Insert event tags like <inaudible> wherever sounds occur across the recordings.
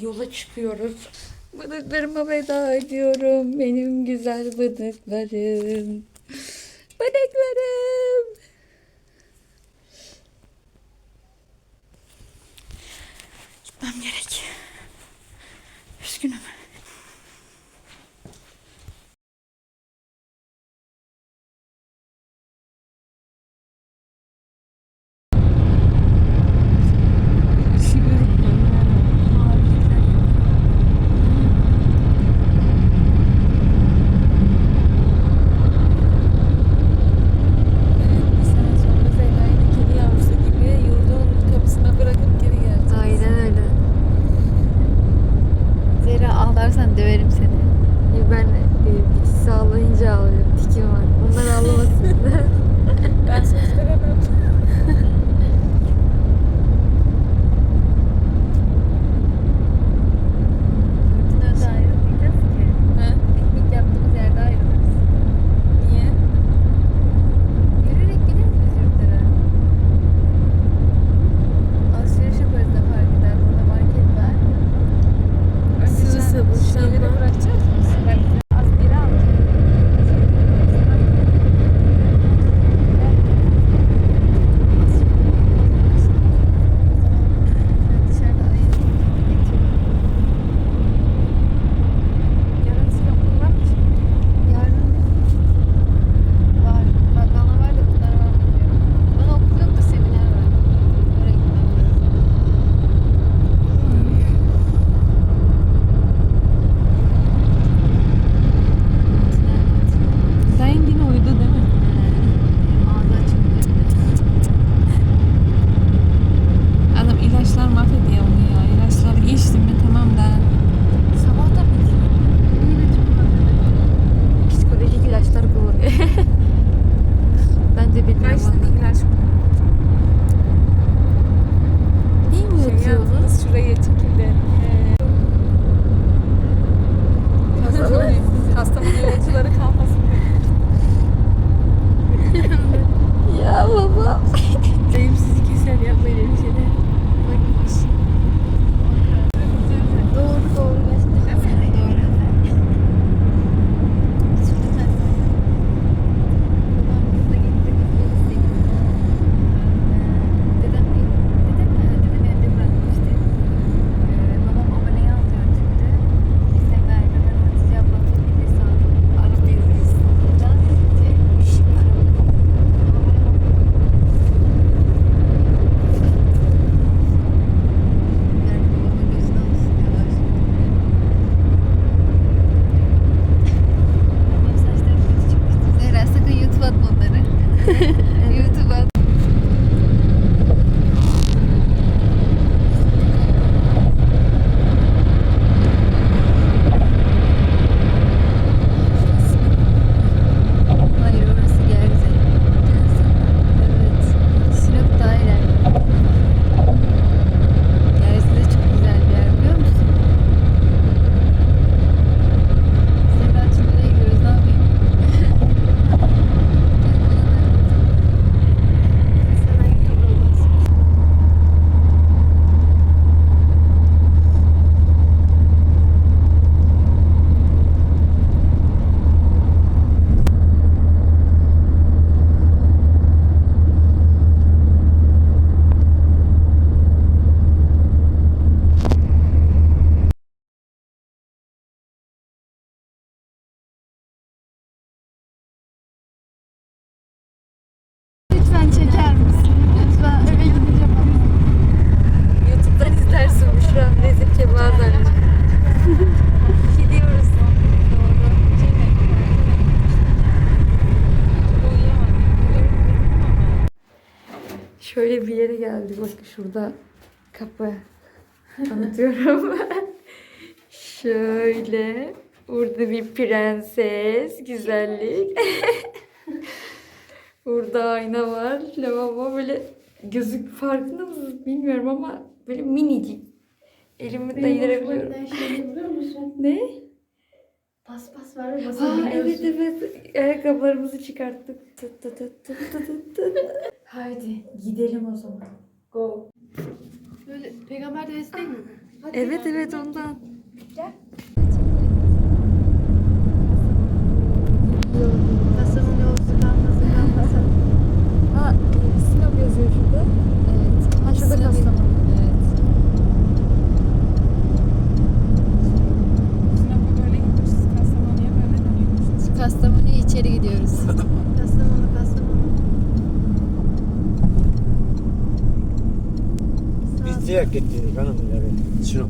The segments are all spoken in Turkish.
yola çıkıyoruz. Bıdıklarıma veda ediyorum. Benim güzel bıdıklarım. Bıdıklarım. Döverim seni. E ben e, dikisi ağlayınca ağlıyorum. Dikim var. Onlar <laughs> ağlamasın. ben söz veremem. <laughs> Kastamonu yolcuları kalmasın. <laughs> ya baba. Dayım sizi keser yapmayın öyle şeyler. Bak geldik. Bakın şurada kapı anlatıyorum. Şöyle. Burada bir prenses. Güzellik. Burada ayna var. Lavabo böyle gözük farkında mısınız bilmiyorum ama böyle minicik. Elimi Benim değdirebiliyorum. Şey ne? Pas pas var ve basabiliyorsun. evet evet. Ayakkabılarımızı çıkarttık. Tut. Haydi gidelim o zaman. Go. Böyle peygamber de mi? Hadi evet evet ondan. Gel. Direkt gittik hanım evet. Şunu.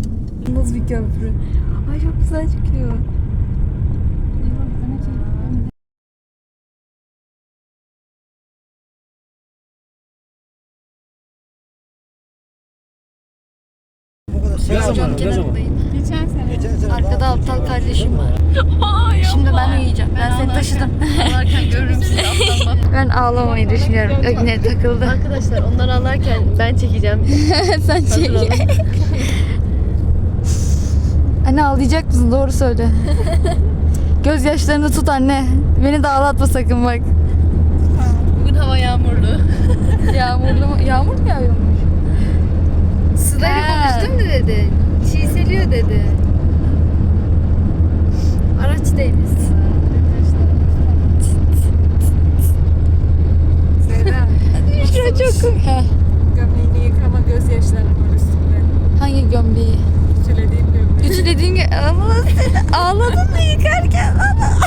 Buz bir köprü. Ay çok güzel çıkıyor. Ne zaman? Ne zaman? Geçen sene. Geçen sene Arkada aptal kardeşim var. Şimdi ben uyuyacağım. Ben seni taşıdım. Ağlarken görürüm sizi bak. <laughs> Ben ağlamamayı düşünüyorum. Yine takıldı. Arkadaşlar onlar ağlarken ben çekeceğim. <laughs> Sen çek. <laughs> Anne ağlayacak mısın? Doğru söyle. Gözyaşlarını tut anne. Beni de ağlatma sakın bak. Bugün hava yağmurlu. Yağmurlu mu? Yağmur mu yağıyormuş? Sıla'yla Ha. konuştum da dedi. Çiğseliyor dedi. Araçtayız. Zehra. Şurada çok komik. Heh. Gömleğini yıkama gözyaşları var üstünde. Hangi gömleği? Gömleği. Ütülediğim gibi Allah seni ağladın mı yıkarken? Allah.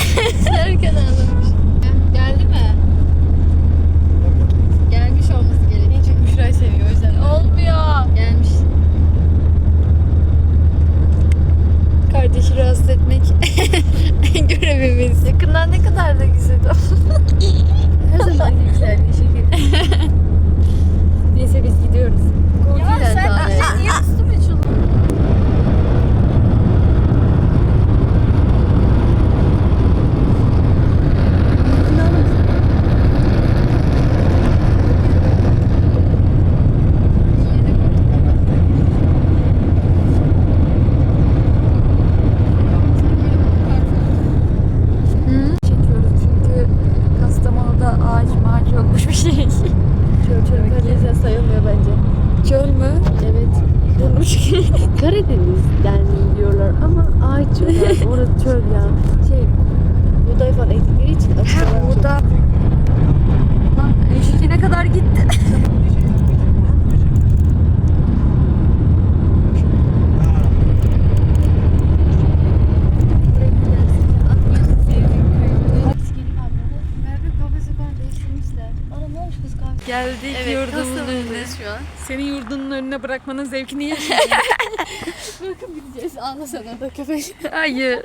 Erken ağlamış. Geldi mi? Gelmiş olması gerekiyor. Çünkü Büşra'yı seviyor o yüzden. Olmuyor. Gelmiş. Kardeşi rahatsız etmek <laughs> görevimiz. Yakından ne kadar da güzel Her zaman güzel bir şekilde. <laughs> Neyse biz gidiyoruz. Ya sen niye üstüme çulun? Çekiyoruz çünkü Kastamonu'da ağaç mağaç yokmuş bir şey. Çöl çöl Karadeniz sayılmıyor bence. Çöl mü? Evet. Karadeniz'den diyorlar ama ağaç çöl. Orası çöl ya. Şey, buğday falan ektikleri için Ha açıyorlar. burada. Lan eşikine kadar gitti. Merve kahve sokağını değiştirmişler. Ana ne Geldik yurdumuzun önüne. şu an. Senin yurdunun önüne bırakmanın zevkini <laughs> yaşa. Bırakıp gideceğiz. Ağla sana da köpek. Hayır.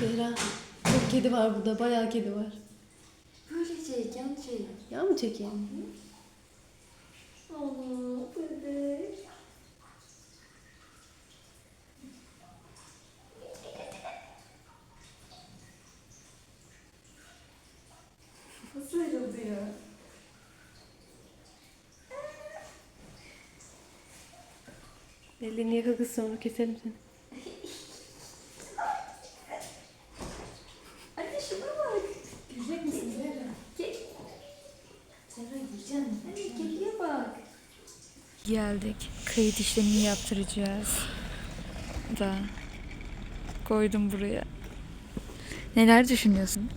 Zehra. Çok kedi var burada. Bayağı kedi var. Böyle çek, yan çek. Ya mı çekeyim? Nasıl ayrıldı ya? Ellerini yaka kız sonra keserim seni. Anne şuna bak. Gülecek misin Zehra? Gel. Zehra yiyeceksin. Anne kediye bak. Geldik. Kayıt işlemini yaptıracağız. Da. Koydum buraya. Neler düşünüyorsun?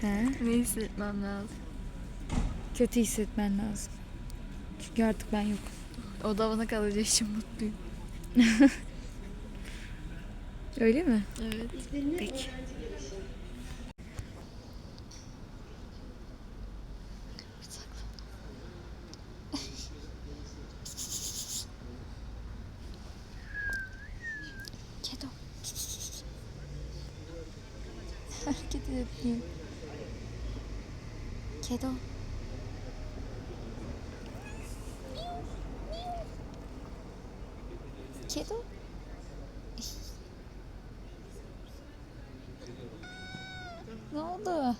He? Ne hissetmem lazım? Kötü hissetmen lazım. Çünkü artık ben yok. O da bana kalacağı için mutluyum. <laughs> Öyle mi? Evet. Peki. Kedo. Hareket etmiyor. Kedo. Kedo. Ne oldu?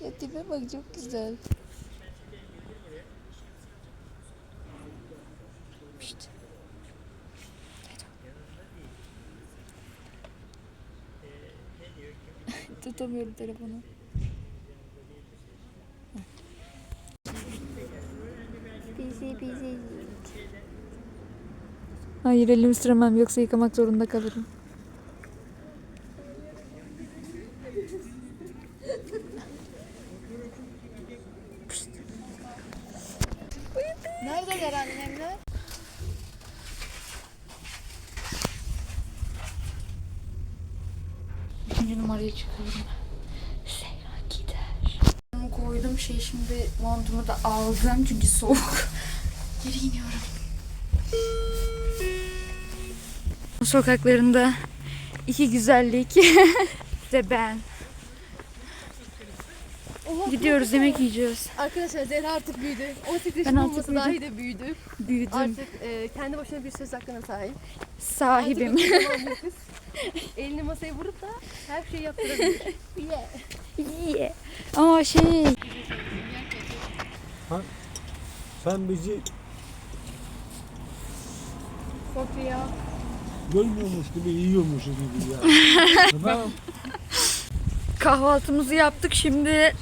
Ya tipe bak çok güzel. Tutamıyorum telefonu. Hayır elimi süremem yoksa yıkamak zorunda kalırım. Neredeler annemler? İkinci numaraya çıkıyorum. Seyran gider. Koydum şey şimdi montumu da aldım çünkü soğuk. Geri iniyorum. Sokaklarında iki güzellik <laughs> ve ben. Gidiyoruz yemek yiyeceğiz. Arkadaşlar Zehra artık büyüdü. 18 Ben yaşında artık olması büyüdüm. dahi de büyüdü. Büyüdüm. Artık e, kendi başına bir söz hakkına sahip. Sahibim. Artık kocaman bir <laughs> kız. Elini masaya vurup da her şeyi yaptırabilir. Yeah. Ama şey Sen bizi Sofya. Görmüyormuş gibi yiyormuşuz gibi ya. tamam. <laughs> kahvaltımızı yaptık şimdi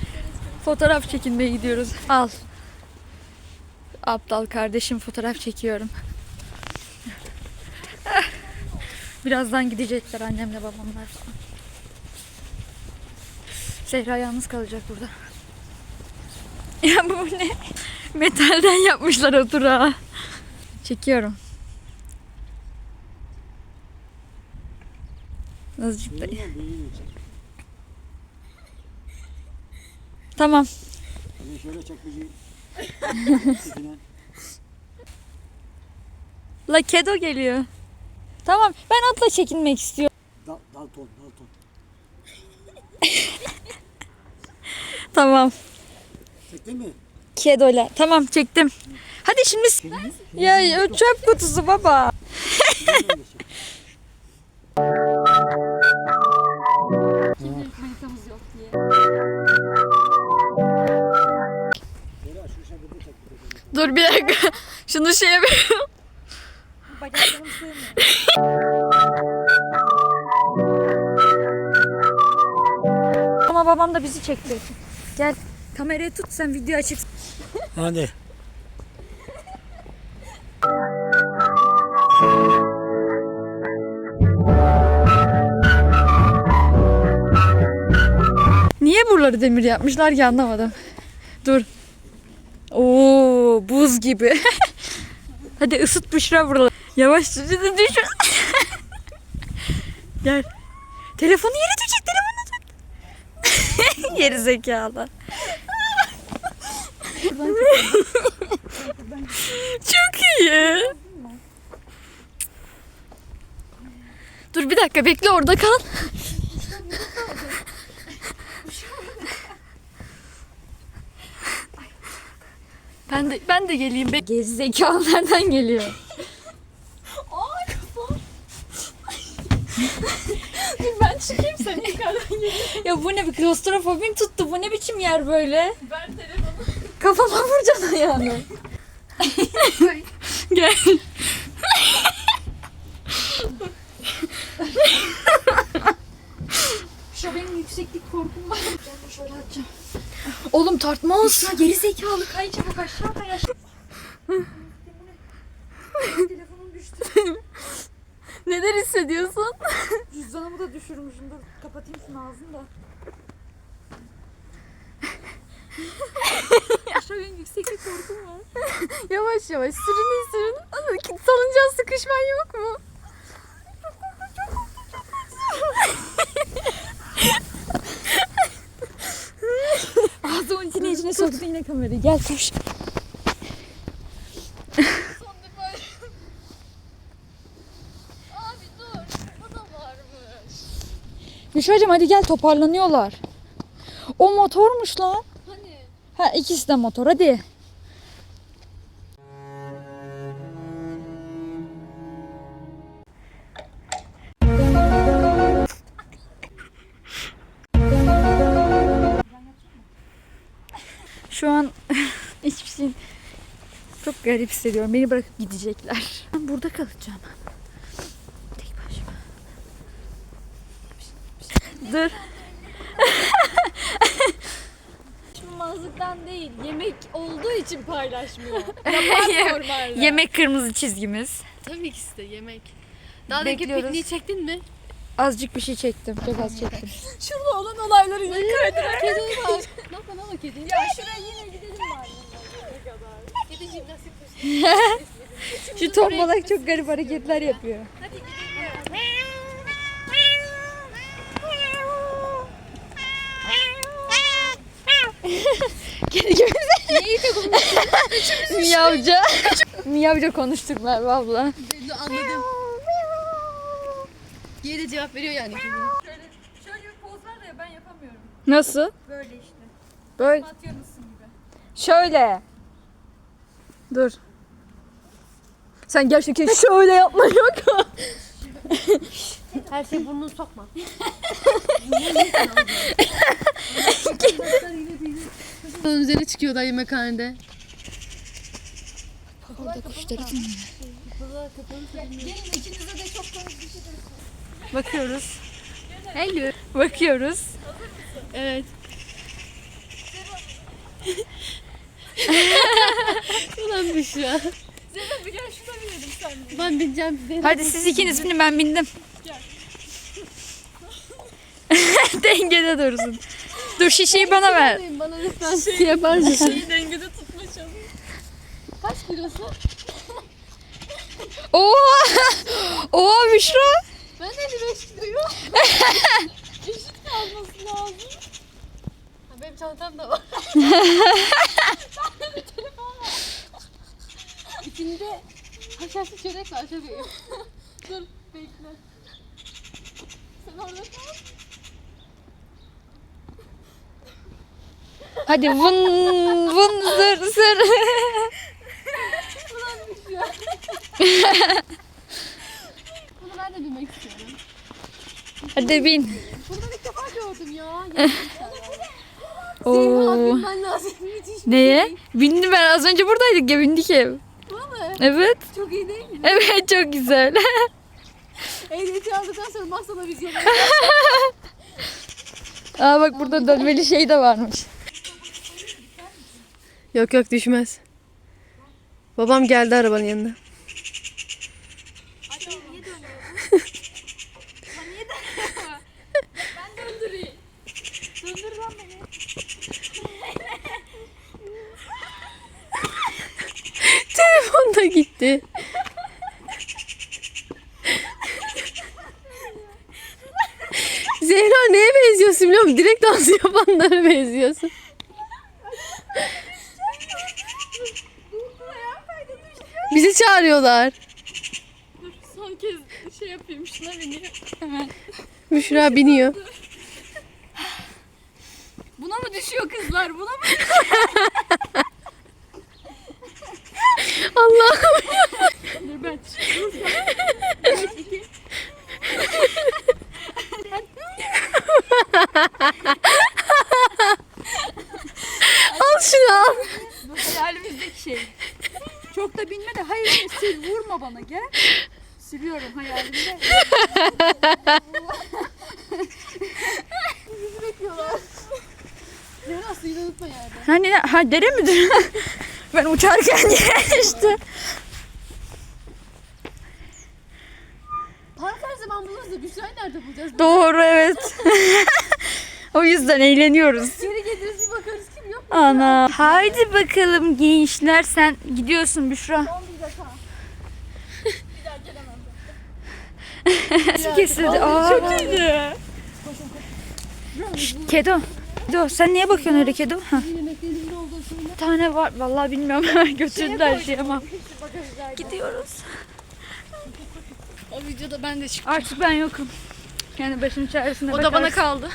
fotoğraf çekinmeye gidiyoruz. Al. Aptal kardeşim fotoğraf çekiyorum. <laughs> Birazdan gidecekler annemle babamlar. Zehra yalnız kalacak burada. <laughs> Ya bu ne? Metalden yapmışlar oturağı. Çekiyorum. Azıcık da. Tamam. Hadi şöyle çek bizi. <laughs> La kedo geliyor. Tamam ben atla çekinmek istiyorum. Dal, Dalton, Dalton. <laughs> Tamam. Çektin mi? Kedo'la. Tamam çektim. Hadi şimdi ya çöp kutusu baba. <laughs> Dur bir dakika. <laughs> Şunu şey yapıyorum. Ama babam da bizi çekti. Gel kamerayı tut sen video açık. Hadi. Buraları demir yapmışlar ki anlamadım. Dur. Oo buz gibi. <laughs> Hadi ısıt Büşra buraları. Yavaş düş. düş. Gel. Telefonu yere düşecek telefonu tut. <laughs> Geri zekalı. <laughs> Çok iyi. Dur bir dakika bekle orada kal. Ben de ben de geleyim. Be Gezi zekalı nereden geliyor? <laughs> ben çıkayım sen yukarıdan. Ya bu ne bir klostrofobim tuttu. Bu ne biçim yer böyle? Ben telefonu. Kafama vuracaksın ayağını. <laughs> gel. Şu benim yükseklik korkum var. Ben şöyle atacağım. Oğlum tartma olsun. Geri zekalı kay çabuk aşağı kay aşağı. Telefonum düştü. <laughs> Neler hissediyorsun? Cüzdanımı da düşürmüşüm. Dur kapatayım şunu ağzını da. Aşağı benim yükseklik korkum var. <laughs> yavaş yavaş sürünün sürün. Salıncağa sıkışman yok mu? Ağzımın içine içine soktu yine kamerayı. Gel koş. Abi dur. Bu da varmış. Büşra'cığım hadi gel toparlanıyorlar. O motormuş lan. Hani? Ha ikisi de motor hadi. garip hissediyorum. Beni bırakıp gidecekler. Ben burada kalacağım. Tek başıma. Dur. Paylaşmamazlıktan değil, yemek olduğu için paylaşmıyor. <laughs> Yapar. Yemek kırmızı çizgimiz. Tabii ki işte yemek. Daha da Bekliyoruz. pikniği çektin mi? Azıcık bir şey çektim. Çok az çektim. Şurada olan olayları yine kaydırarak. Kediye bak. Ne yapalım ama? Ya şuraya yine <laughs> Şu tombalak çok garip hareketler yapıyor. Kedi gibi. Miyavca. Miyavca konuştuklar valla. Belli anladım. Diye de cevap veriyor yani kedi. Şöyle bir poz var da ya ben yapamıyorum. Nasıl? Böyle işte. Böyle. Atıyormuşsun gibi. Şöyle. Dur. Sen gerçekten şöyle yapma yok. <laughs> Her şey burnunu sokma. Üzerine çıkıyor da yemekhanede. Bakıyoruz. Hello. Bakıyoruz. Evet. <laughs> Ulan bir şu an. Zeynep bir gel şuna binelim sen. Ben bineceğim. Zeynep. Hadi siz ikiniz binin ben bindim. <laughs> Dengede dursun. Dur şişeyi bana ver. Bana lütfen şey yapar mısın? İyi dengede tutma çalış. Kaç kilosu? Oha! Oha Büşra. Ben 55 kiloyum. <laughs> Eşit kalması lazım. Benim çantam da var. bir telefon var. İçinde haşhaşlı çörek var iyi. Dur bekle. Sen orada kal. Hadi vın vın zır zır. Şey. Bunu ben de bilmek istiyorum. Hadi bin. Bunu ben ilk defa gördüm ya. <laughs> Oo. Bilmen lazım. <laughs> Müthiş. Neye? Bindim ben az önce buradaydık ya bindik ev. Bu mu? Evet. Çok iyi değil mi? Evet çok güzel. <laughs> Ehliyeti aldıktan sonra masada vizyon. <laughs> Aa bak burada dönmeli şey de varmış. Yok yok düşmez. Babam geldi arabanın yanına. Telefon da gitti. Zehra neye benziyorsun biliyor musun? Direkt dans yapanlara benziyorsun. Bizi çağırıyorlar. Son kez şey yapayım şuna bineyim. Müşra biniyor. Buna mı düşüyor kızlar? Buna mı? Allah'ım. Dur ben Al. Bu hayalimizdeki şey. Çok da binme de hayır sil vurma bana gel. Siliyorum hayalimde. Zehra suyu da unutma yerde. Hani ne? Ha dere midir? ben uçarken <laughs> işte. Park her zaman buluruz da Büşra'yı nerede bulacağız? Doğru evet. <laughs> o yüzden eğleniyoruz. Geri geliriz bir bakarız kim yok. Ana. Haydi bakalım gençler sen gidiyorsun Büşra. <laughs> Kesildi. Aa. Çok iyiydi. Kedo. Kedo sen niye bakıyorsun öyle Kedo? Ha. Bir tane var. Vallahi bilmiyorum. <laughs> Götürdüler şey ama. Gidiyoruz. O videoda ben de çıktım. Artık ben yokum. Kendi başının çaresine O da bana bakarsın. kaldı.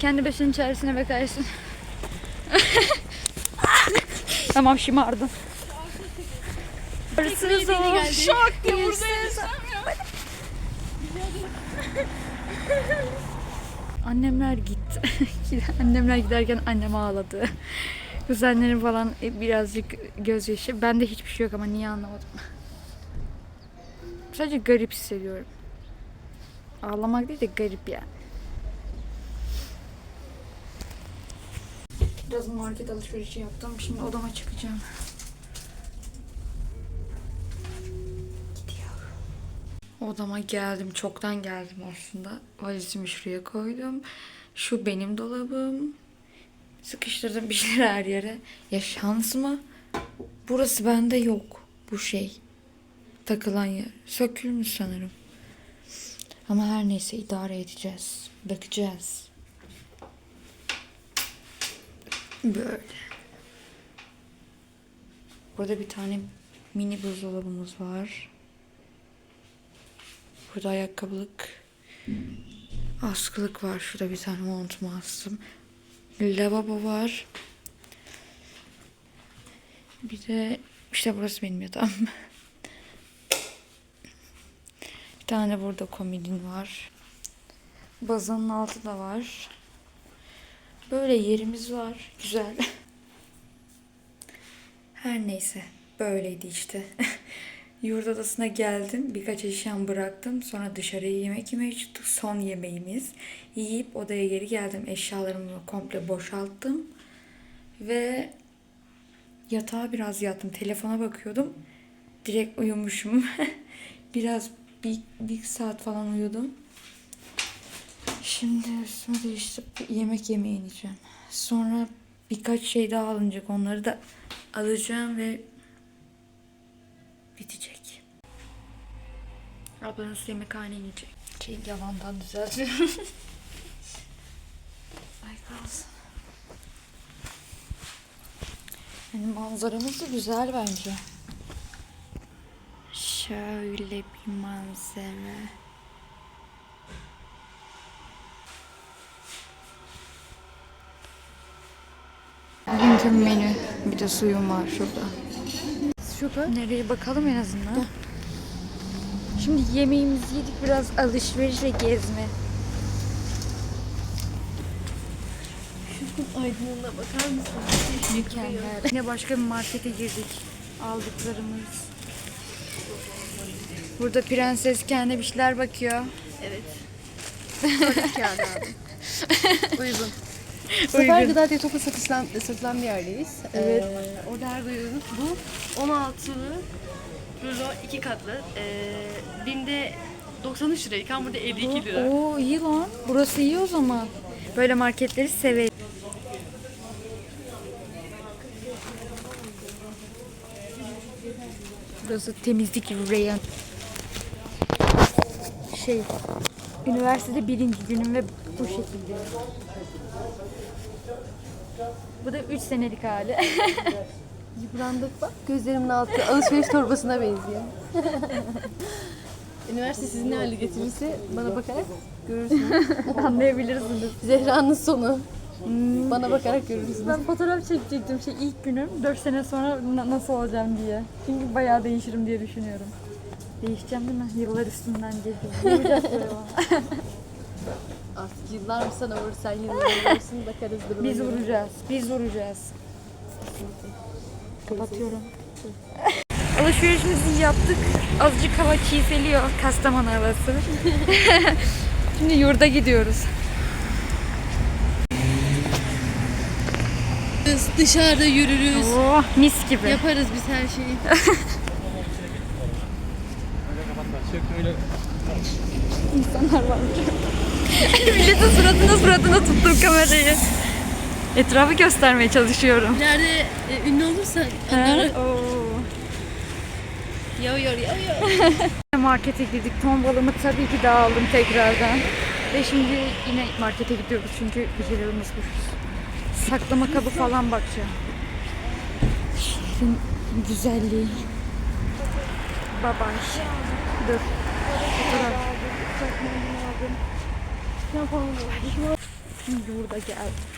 Kendi başının çaresine bakarsın. <laughs> tamam şımardın. Hırsız ol. Şok diye buradayız. <laughs> Annemler gitti. <laughs> Annemler giderken annem ağladı. Kuzenlerim falan e, birazcık gözyaşı. Bende hiçbir şey yok ama niye anlamadım. Sadece garip hissediyorum. Ağlamak değil de garip yani. Biraz market alışverişi yaptım. Şimdi odama çıkacağım. Gidiyor. Odama geldim. Çoktan geldim aslında. Valizimi şuraya koydum. Şu benim dolabım. Sıkıştırdım bir şeyler her yere. Ya şans mı? Burası bende yok. Bu şey. Takılan yer. Sökülmüş sanırım. Ama her neyse idare edeceğiz. Bakacağız. Böyle. Burada bir tane mini buzdolabımız var. Burada ayakkabılık, askılık var. Şurada bir tane montumu astım. Lavabo var. Bir de işte burası benim yatağım. Bir tane burada komodin var. Bazanın altı da var. Böyle yerimiz var. Güzel. Her neyse. Böyleydi işte. <laughs> Yurt odasına geldim. Birkaç eşyamı bıraktım. Sonra dışarıya yemek yemeye çıktık. Son yemeğimiz. Yiyip odaya geri geldim. Eşyalarımı komple boşalttım. Ve yatağa biraz yattım. Telefona bakıyordum. Direkt uyumuşum. <laughs> biraz bir, bir saat falan uyudum. Şimdi üstümü değiştirip yemek yemeye ineceğim. Sonra birkaç şey daha alınacak. Onları da alacağım ve bitecek. Ablanız yemekhaneye inecek. Şey yalandan düzeltiyorum. <laughs> Ay kalsın. Yani manzaramız da güzel bence. Şöyle bir manzara. Bugünkü menü. Bir de suyum var şurada. Şurada. Nereye bakalım en azından. Şimdi yemeğimizi yedik biraz alışveriş ve gezme. Aydınlığına bakar mısın? Mükemmel. Yine başka bir markete girdik. Aldıklarımız. Burada prenses kendine bir şeyler bakıyor. Evet. Kağıdı aldım. Uygun. Sefer Gıda diye toplu satılan, satılan bir yerdeyiz. Evet. Ee, orada her duyuyoruz. Bu 16'lı rulo iki katlı. Ee, binde 93 lirayken burada 52 lira. Oo iyi lan. Burası iyi o zaman. Böyle marketleri severim. Burası temizlik reyon. Şey, üniversitede birinci günüm ve bu şekilde. Bu da 3 senelik hali. <laughs> Yıprandık bak. Gözlerimin altı alışveriş torbasına benziyor. <laughs> Üniversite sizi ne hale getirirse bana bakarak görürsünüz. <laughs> Anlayabilirsiniz. Zehra'nın sonu. Bana bakarak görürsünüz. Ben fotoğraf çekecektim şey ilk günüm 4 sene sonra na- nasıl olacağım diye. Çünkü bayağı değişirim diye düşünüyorum. Değişeceğim değil mi? Yıllar üstünden geçiyor. Vuracak böyle bana. Artık yıllar mı sana vurur sen yıllar vurursun bakarız duruma Biz vuracağız. Biz vuracağız. Kapatıyorum. Alışverişimizi yaptık. Azıcık hava çiğseliyor. Kastamonu havası. <laughs> Şimdi yurda gidiyoruz. Biz dışarıda yürürüz. Oh, mis gibi. Yaparız biz her şeyi. <laughs> İnsanlar var. <laughs> Milletin suratına suratına tuttum kamerayı. Etrafı göstermeye çalışıyorum. İleride e, ünlü olursan onları yağıyor yağıyor. <laughs> Markete girdik. Ton balımı tabii ki de aldım tekrardan. Ve şimdi yine markete gidiyoruz çünkü bir şeyler unutmuşuz. Saklama kabı falan bakacağım. Şehrin güzelliği. Bye. Dur. Fotoğraf. Şimdi burada geldim.